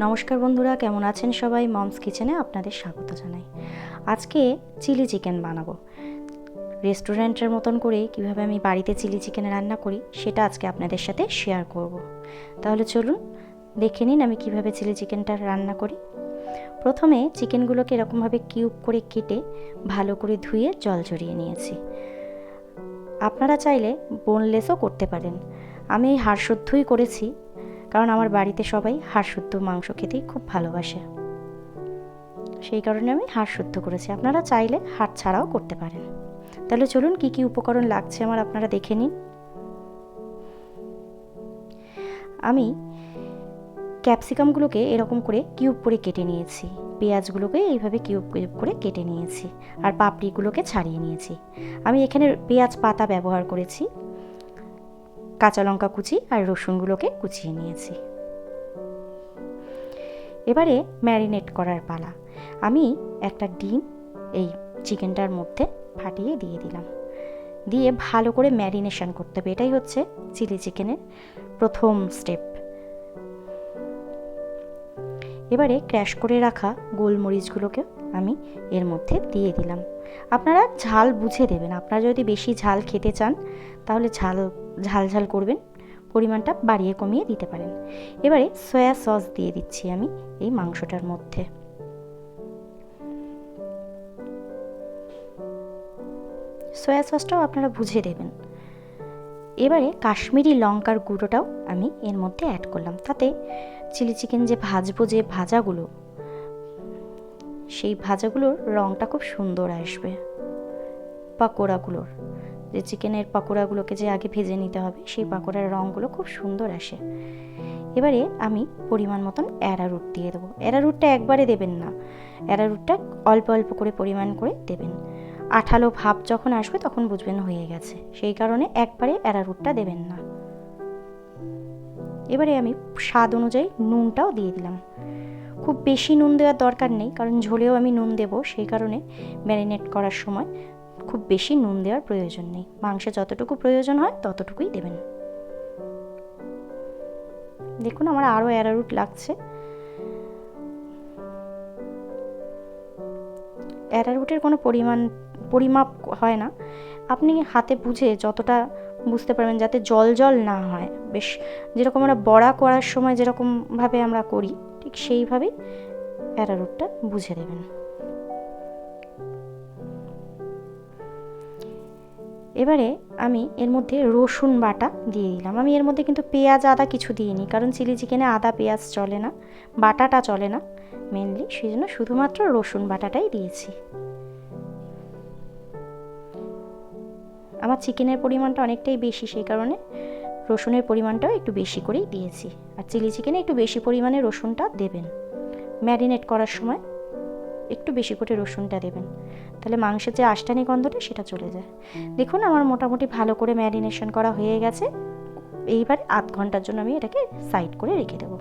নমস্কার বন্ধুরা, কেমন আছেন সবাই? মমস কিচেনে আপনাদের স্বাগত জানাই। আজকে চিলি চিকেন বানাবো। রেস্টুরেন্টের মতন করে কীভাবে আমি বাড়িতে চিলি চিকেন রান্না করি, সেটা আজকে আপনাদের সাথে শেয়ার করব। তাহলে চলুন, দেখে নিন আমি কীভাবে চিলি চিকেনটা রান্না করি। প্রথমে চিকেনগুলোকে এরকমভাবে কিউব করে কেটে ভালো করে ধুয়ে জল ঝরিয়ে নিয়েছি। আপনারা চাইলে বোনলেসও করতে পারেন। আমি এই হাড় শুদ্ধই করেছি কারণ আমার বাড়িতে সবাই হাড় শুদ্ধ মাংস খেতেই খুব ভালোবাসে। সেই কারণে আমি হাড় শুদ্ধ করেছি। আপনারা চাইলে হাড় ছাড়াও করতে পারেন। তাহলে চলুন কি কি উপকরণ লাগছে আমার আপনারা দেখে নিন। আমি ক্যাপসিকামগুলোকে এরকম করে কিউব করে কেটে নিয়েছি। পেঁয়াজগুলোকে এইভাবে কিউব কিউব করে কেটে নিয়েছি। আর পাপড়িগুলোকে ছাড়িয়ে নিয়েছি। আমি এখানে পেঁয়াজ পাতা ব্যবহার করেছি। কাঁচা লঙ্কা কুচি আর রসুনগুলোকে কুচিয়ে নিয়েছি। এবারে ম্যারিনেট করার পালা। আমি একটা ডিম এই চিকেনটার মধ্যে ফাটিয়ে দিয়ে দিলাম। দিয়ে ভালো করে ম্যারিনেশন করতে হবে। এটাই হচ্ছে চিলি চিকেনের প্রথম স্টেপ। এবারে ক্র্যাশ করে রাখা গোলমরিচগুলোকে আমি এর মধ্যে দিয়ে দিলাম। আপনারা ঝাল বুঝে দেবেন। আপনারা যদি বেশি ঝাল খেতে চান, তাহলে ঝাল ঝাল ঝাল করবেন, পরিমাণটা বাড়িয়ে কমিয়ে দিতে পারেন। এবারে সয়া সস দিয়ে দিচ্ছি আমি এই মাংসটার মধ্যে। সয়া সসটাও আপনারা বুঝে দেবেন। এবারে কাশ্মীরি লঙ্কার গুঁড়োটাও আমি এর মধ্যে অ্যাড করলাম। তাতে চিলি চিকেন যে ভাজবো যে ভাজাগুলো, সেই ভাজাগুলোর রঙটা খুব সুন্দর আসবে। পাকোড়াগুলোর। যে চিকেনের পাকোড়াগুলোকে যে আগে ভেজে নিতে হবে সেই পাকোড়ার রঙগুলো খুব সুন্দর আসে। এবারে আমি পরিমাণ মতন অ্যারারুট দিয়ে দেবো। অ্যারারুটটা একবারে দেবেন না। অ্যারারুটটা অল্প অল্প করে পরিমাণ করে দেবেন। আঠালো ভাব যখন আসবে তখন বুঝবেন হয়ে গেছে। সেই কারণে একবারে অ্যারারুটটা দেবেন না। এবারে আমি স্বাদ অনুযায়ী নুনটাও দিয়ে দিলাম। খুব বেশি নুন দেওয়ার দরকার নেই কারণ ঝোলেও আমি নুন দেবো। সেই কারণে ম্যারিনেট করার সময় খুব বেশি নুন দেওয়ার প্রয়োজন নেই। মাংসে যতটুকু প্রয়োজন হয়, ততটুকুই দেবেন। দেখুন, আমার আরও অ্যারারুট লাগছে। অ্যারারুটের কোনো পরিমাণ, পরিমাপ হয় না। আপনি হাতে বুঝে যতটা বুঝতে পারবেন যাতে জল জল না হয়। বেশ, যেরকম আমরা বড়া করার সময় যেরকমভাবে আমরা করি, ঠিক সেইভাবেই অ্যারারুটটা বুঝে দেবেন। এবারে আমি এর মধ্যে রসুন বাটা দিয়ে দিলাম। আমি এর মধ্যে কিন্তু পেঁয়াজ, আদা কিছু দিইনি, কারণ চিলি চিকেনে আদা, পেঁয়াজ চলে না, বাটাটা চলে না মেনলি সেই জন্য শুধুমাত্র রসুন বাটাটাই দিয়েছি। আমার চিকেনের পরিমাণটা অনেকটাই বেশি, সেই কারণে রসুনের পরিমাণটাও একটু বেশি করেই দিয়েছি। আর চিলি চিকেনে একটু বেশি পরিমাণে রসুনটা দেবেন। ম্যারিনেট করার সময় একটু বেশি করে রসুনটা দেবেন। তাহলে মাংসের যে আষ্টানি গন্ধটা সেটা চলে যায়। দেখুন আমার মোটামুটি ভালো করে ম্যারিনেশন করা হয়ে গেছে। এইবার আধ ঘণ্টার জন্য আমি এটাকে সাইড করে রেখে দেবো।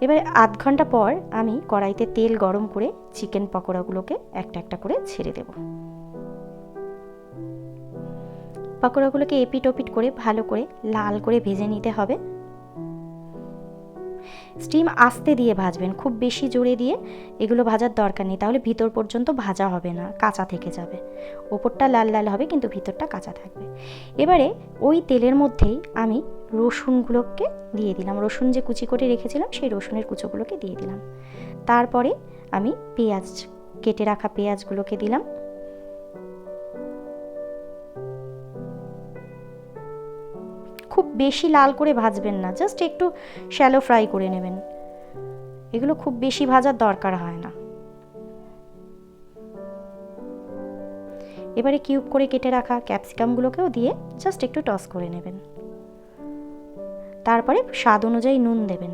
এবার আধ ঘণ্টা পর আমি কড়াইতে তেল গরম করে চিকেন পকোড়াগুলোকে একটা একটা করে ছেড়ে দেবো। পকোড়াগুলোকে এপিট ওপিট করে ভালো করে লাল করে ভেজে নিতে হবে। স্টিম আস্তে দিয়ে ভাজবেন, খুব বেশি জোরে দিয়ে এগুলো ভাজার দরকার নেই। তাহলে ভিতর পর্যন্ত ভাজা হবে না, কাঁচা থেকে যাবে। ওপরটা লাল লাল হবে, কিন্তু ভিতরটা কাঁচা থাকবে। এবারে ওই তেলের মধ্যেই আমি রসুনগুলোকে দিয়ে দিলাম। রসুন যে কুচি করে রেখেছিলাম, সেই রসুনের কুচোগুলোকে দিয়ে দিলাম। তারপরে আমি পেঁয়াজ, কেটে রাখা পেঁয়াজগুলোকে দিলাম। খুব বেশি লাল করে ভাজবেন না, জাস্ট একটু শ্যালো ফ্রাই করে নেবেন। এগুলো খুব বেশি ভাজার দরকার হয় না। এবারে কিউব করে কেটে রাখা ক্যাপসিকামগুলোকেও দিয়ে জাস্ট একটু টস করে নেবেন। তারপরে স্বাদ অনুযায়ী নুন দেবেন।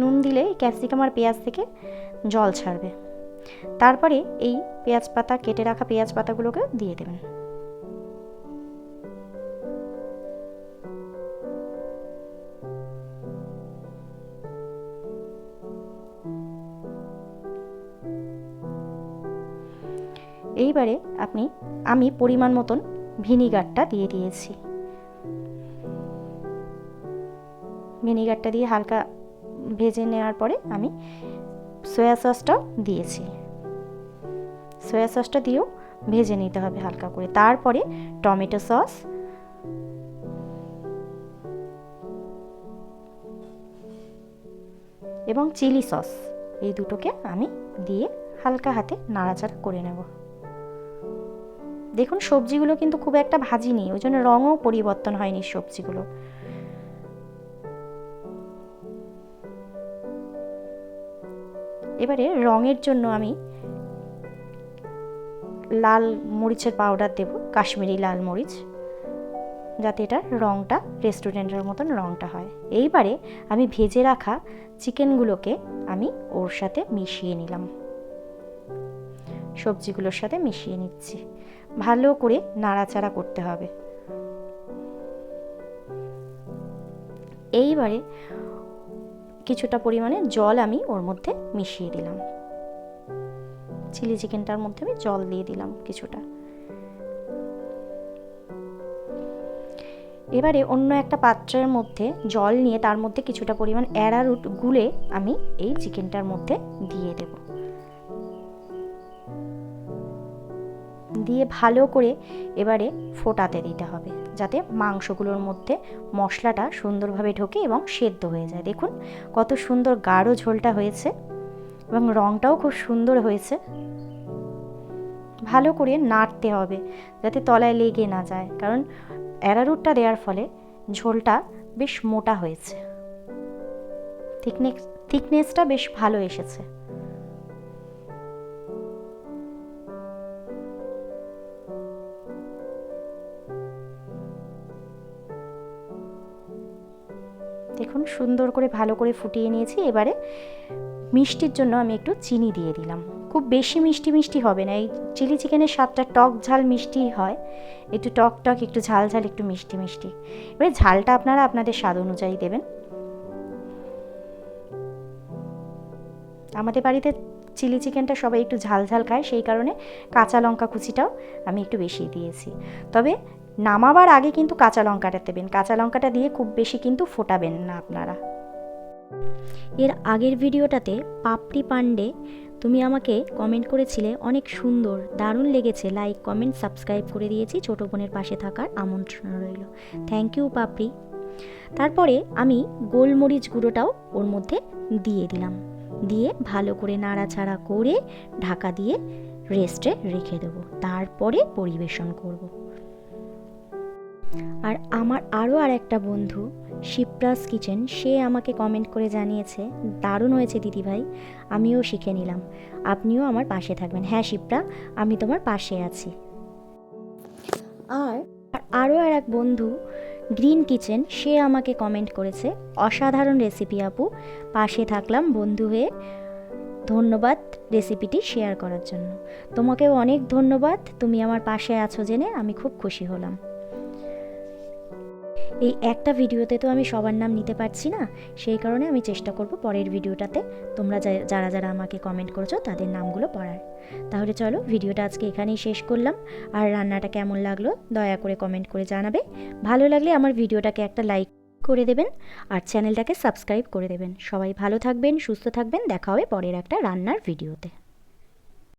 নুন দিলে ক্যাপসিকাম আর পেঁয়াজ থেকে জল ছাড়বে। তারপরে এই পেঁয়াজ পাতা, কেটে রাখা পেঁয়াজ পাতাগুলোকে দিয়ে দেবেন। এইবারে আপনি, আমি পরিমাণ মতন ভিনিগারটা দিয়ে দিয়েছি। ভিনিগারটা দিয়ে হালকা ভেজে নেওয়ার পরে আমি সয়া সসটাও দিয়েছি। সয়া সসটা দিয়েও ভেজে নিতে হবে হালকা করে। তারপরে টমেটো সস। এবং চিলি সস। এই দুটোকে আমি দিয়ে হালকা হাতে নাড়াচাড়া করে নেব। দেখুন, সবজিগুলো কিন্তু খুব একটা ভাজিনি ওই জন্য রঙও পরিবর্তন হয়নি সবজিগুলো। এবারে রঙের জন্য আমি লাল মরিচের পাউডার দেব, কাশ্মীরি লাল মরিচ, যাতে এটার রঙটা রেস্টুরেন্টের মতন রঙটা হয়। এইবারে আমি ভেজে রাখা চিকেনগুলোকে আমি ওর সাথে মিশিয়ে নিলাম। সবজিগুলোর সাথে মিশিয়ে নিচ্ছি। ভালো করে নাড়াচাড়া করতে হবে। এইবারে কিছুটা পরিমাণে জল আমি ওর মধ্যে মিশিয়ে দিলাম। চিলি চিকেনটার মধ্যে আমি জল দিয়ে দিলাম কিছুটা। এবারে অন্য একটা পাত্রের মধ্যে জল নিয়ে তার মধ্যে কিছুটা পরিমাণ অ্যারারুট গুলে আমি এই চিকেনটার মধ্যে দিয়ে দেব। দিয়ে ভালো করে এবারে ফোটাতে দিতে হবে, যাতে মাংসগুলোর মধ্যে মশলাটা সুন্দরভাবে ঢোকে এবং সেদ্ধ হয়ে যায়। দেখুন কত সুন্দর গাঢ় ঝোলটা হয়েছে এবং রঙটাও খুব সুন্দর হয়েছে। ভালো করে নাড়তে হবে যাতে তলায় লেগে না যায়, কারণ অ্যারারুটটা দেওয়ার ফলে ঝোলটা বেশ মোটা হয়েছে। থিকনেস থিকনেসটা বেশ ভালো এসেছে। দেখুন, সুন্দর করে ভালো করে ফুটিয়ে নিয়েছি। এবারে মিষ্টির জন্য আমি একটু চিনি দিয়ে দিলাম। খুব বেশি মিষ্টি মিষ্টি হবে না। এই চিলি চিকেনের স্বাদটা টক ঝাল মিষ্টি হয়। একটু টক টক, একটু ঝাল ঝাল, একটু মিষ্টি মিষ্টি। এবারে ঝালটা আপনারা আপনাদের স্বাদ অনুযায়ী দেবেন। আমাদের বাড়িতে চিলি চিকেনটা সবাই একটু ঝাল ঝাল খায়, সেই কারণে কাঁচা লঙ্কা কুচিটাও আমি একটু বেশি দিয়েছি। তবে নামাবার আগে কিন্তু কাঁচা লঙ্কাটা দেবেন। কাঁচা লঙ্কাটা দিয়ে খুব বেশি কিন্তু ফোটাবেন না আপনারা। এর আগের ভিডিওটাতে পাপড়ি পান্ডে তুমি আমাকে কমেন্ট করেছিলে, অনেক সুন্দর, দারুণ লেগেছে। লাইক কমেন্ট সাবস্ক্রাইব করে দিয়েছি, ছোটো বোনের পাশে থাকার আমন্ত্রণ রইল। Thank you Papri. তারপরে আমি গোলমরিচ গুঁড়োটাও ওর মধ্যে দিয়ে দিলাম। দিয়ে ভালো করে নাড়াচাড়া করে ঢাকা দিয়ে রেস্টে রেখে দেবো। তারপরে পরিবেশন করব। আর আমার আরও আর একটা বন্ধু, শিপ্রাস কিচেন, সে আমাকে কমেন্ট করে জানিয়েছে, দারুণ হয়েছে দিদিভাই, আমিও শিখে নিলাম। আপনিও আমার পাশে থাকবেন। হ্যাঁ শিপ্রা, আমি তোমার পাশে আছি। আর আরও আর এক বন্ধু, গ্রিন কিচেন, সে আমাকে কমেন্ট করেছে, অসাধারণ রেসিপি আপু, পাশে থাকলাম বন্ধু হয়ে, ধন্যবাদ রেসিপিটি শেয়ার করার জন্য। তোমাকেও অনেক ধন্যবাদ, তুমি আমার পাশে আছো জেনে আমি খুব খুশি হলাম। এই একটা ভিডিওতে তো আমি সবার নাম নিতে পারছি না, সেই কারণে আমি চেষ্টা করব পরের ভিডিওটাতে। তোমরা যারা যারা আমাকে কমেন্ট করেছ তাদের নামগুলো পড়ার। তাহলে চলো ভিডিওটা আজকে এখানেই শেষ করলাম। আর রান্নাটা কেমন লাগল দয়া করে কমেন্ট করে জানাবে। ভালো লাগলে আমার ভিডিওটাকে একটা লাইক করে দেবেন আর চ্যানেলটাকে সাবস্ক্রাইব করে দেবেন। সবাই ভালো থাকবেন, সুস্থ থাকবেন। দেখা হবে পরের একটা রান্নার ভিডিওতে।